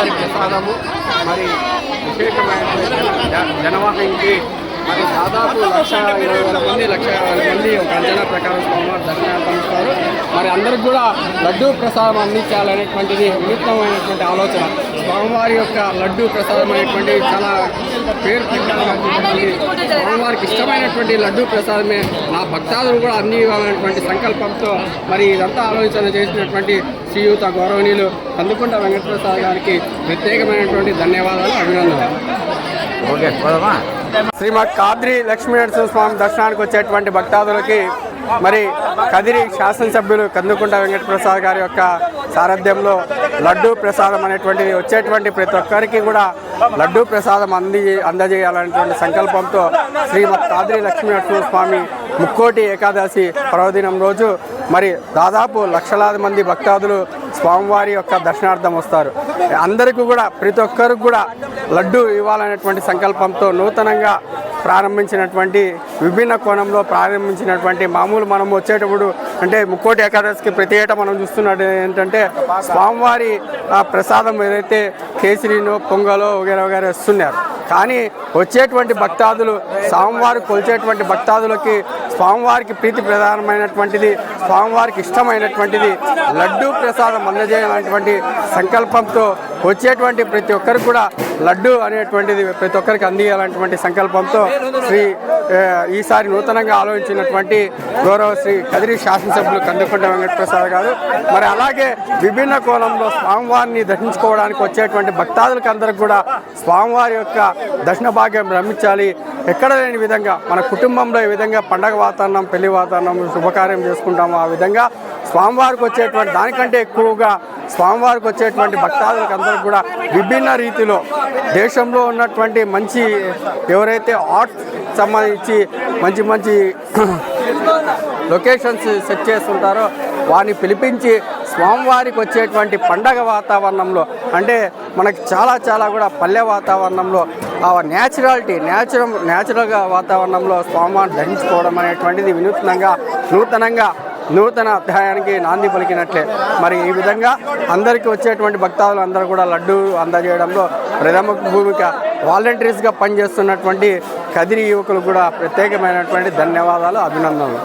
అమ్మవారి ప్రసాదము మరి విశేషమైన జ- జనవాహినికి మరి దాదాపు లక్ష ఇరవై వేల మంది లక్ష యాభై మంది ఒక అంచనా ప్రకారం స్వామివారు దర్శనాన్ని పొందుతారు మరి అందరికి కూడా లడ్డూ ప్రసాదం అందించాలనేటువంటిది వినూత్నమైనటువంటి ఆలోచన. స్వామివారి యొక్క లడ్డూ ప్రసాదం అనేటువంటి చాలా పేరు ప్రఖ్యాతమైనటువంటి స్వామివారికి ఇష్టమైనటువంటి లడ్డూ ప్రసాదమే. నా భక్తాదులు కూడా అందివ్వాలనేటువంటి సంకల్పంతో మరి ఇదంతా ఆలోచన చేసినటువంటి శ్రీయుత గౌరవనీయులు కందుకుంట వెంకటప్రసాద్ గారికి ప్రత్యేకమైనటువంటి ధన్యవాదాలు అభినందనలు. శ్రీమద్ కాద్రి లక్ష్మీనరసింహ స్వామి దర్శనానికి వచ్చేటువంటి భక్తాదులకి మరి కదిరి శాసనసభ్యులు కందుకుంట వెంకటప్రసాద్ గారి యొక్క సారథ్యంలో లడ్డూ ప్రసాదం అనేటువంటిది వచ్చేటువంటి ప్రతి ఒక్కరికి కూడా లడ్డూ ప్రసాదం అంది అందజేయాలనేటువంటి సంకల్పంతో శ్రీమద్ కాద్రి లక్ష్మీనరసింహ స్వామి ముక్కోటి ఏకాదశి పర్వదినం రోజు మరి దాదాపు లక్షలాది మంది భక్తాదులు స్వామివారి యొక్క దర్శనార్థం వస్తారు. అందరికీ కూడా ప్రతి ఒక్కరికి కూడా లడ్డు ఇవ్వాలనేటువంటి సంకల్పంతో నూతనంగా ప్రారంభించినటువంటి విభిన్న కోణంలో ప్రారంభించినటువంటి మామూలు మనం వచ్చేటప్పుడు అంటే ముక్కోటి ఏకాదశికి ప్రతి ఏటా మనం చూస్తున్నట్టు ఏంటంటే స్వామివారి ఆ ప్రసాదం ఏదైతే కేసరినో పొంగలో వగేర వగేర ఇస్తున్నారు కానీ వచ్చేటువంటి భక్తాదులు స్వామివారు కొలిచేటువంటి భక్తాదులకి స్వామివారికి ప్రీతి ప్రధానమైనటువంటిది స్వామివారికి ఇష్టమైనటువంటిది లడ్డూ ప్రసాదం అందజేయాలనేటువంటి సంకల్పంతో వచ్చేటువంటి ప్రతి ఒక్కరు కూడా లడ్డు అనేటువంటిది ప్రతి ఒక్కరికి అందియాలనేటువంటి సంకల్పంతో శ్రీ ఈసారి నూతనంగా ఆలోచించినటువంటి గౌరవ శ్రీ కదిరి శాసనసభ్యులు కందుకుంట వెంకటప్రసాద్ గారు. మరి అలాగే విభిన్న కోణంలో స్వామివారిని దర్శించుకోవడానికి వచ్చేటువంటి భక్తాదులకు అందరికి కూడా స్వామివారి యొక్క దర్శన భాగ్యం రమించాలి ఎక్కడ లేని విధంగా మన కుటుంబంలో ఈ విధంగా పండగ వాతావరణం పెళ్ళి వాతావరణం శుభకార్యం చేసుకుంటాము. ఆ విధంగా స్వామివారికి వచ్చేటువంటి దానికంటే ఎక్కువగా స్వామివారికి వచ్చేటువంటి భక్తాదులకు అందరికి కూడా విభిన్న రీతిలో దేశంలో ఉన్నటువంటి మంచి ఎవరైతే ఆర్ట్ సంబంధించి మంచి మంచి లొకేషన్స్ సెట్ చేస్తుంటారో వారిని పిలిపించి స్వామివారికి వచ్చేటువంటి పండగ వాతావరణంలో అంటే మనకి చాలా చాలా కూడా పల్లె వాతావరణంలో ఆ న్యాచురాలిటీ న్యాచురల్ న్యాచురల్గా వాతావరణంలో స్వామివారిని ధరించుకోవడం అనేటువంటిది వినూత్నంగా నూతనంగా నూతన అధ్యాయానికి నాంది పలికినట్లే. మరి ఈ విధంగా అందరికీ వచ్చేటువంటి భక్తాదులు అందరూ కూడా లడ్డు అందజేయడంలో ప్రథమ భూమిక వాలంటీర్స్గా పనిచేస్తున్నటువంటి కదిరి యువకులు కూడా ప్రత్యేకమైనటువంటి ధన్యవాదాలు అభినందనలు.